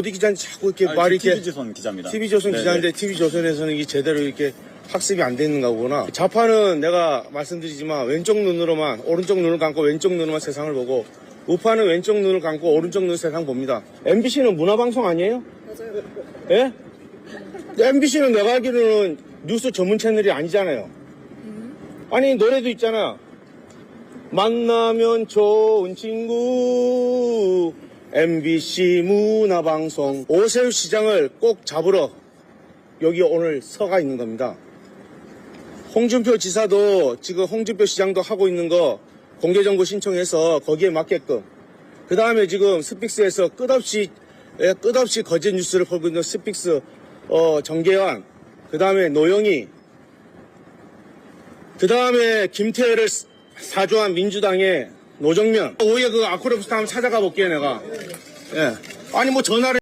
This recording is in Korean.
어디 기자인지 자꾸 이렇게 아, 말이 이렇게 TV조선 기자입니다. TV조선 네네. 기자인데 TV조선에서는 이게 제대로 이렇게 학습이 안 되는가 보구나. 좌파는 내가 말씀드리지만 왼쪽 눈으로만 오른쪽 눈을 감고 왼쪽 눈으로만 세상을 보고 우파는 왼쪽 눈을 감고 오른쪽 눈 세상 봅니다. MBC는 문화방송 아니에요? 맞아요. 예? MBC는 내가 알기로는 뉴스 전문 채널이 아니잖아요. 아니 노래도 있잖아. 만나면 좋은 친구 MBC 문화방송 오세훈 시장을 꼭 잡으러 여기 오늘 서가 있는 겁니다. 홍준표 지사도 지금 홍준표 시장도 하고 있는 거 공개정보 신청해서 거기에 맞게끔 그 다음에 지금 스픽스에서 끝없이 예, 끝없이 거짓 뉴스를 벌고 있는 스픽스 어, 정계환 그 다음에 노영희 그 다음에 김태혜를 사주한 민주당의 노정면. 오후에 그 아쿠레프스타 한번 찾아가 볼게요 내가. 예. 아니 뭐 전화를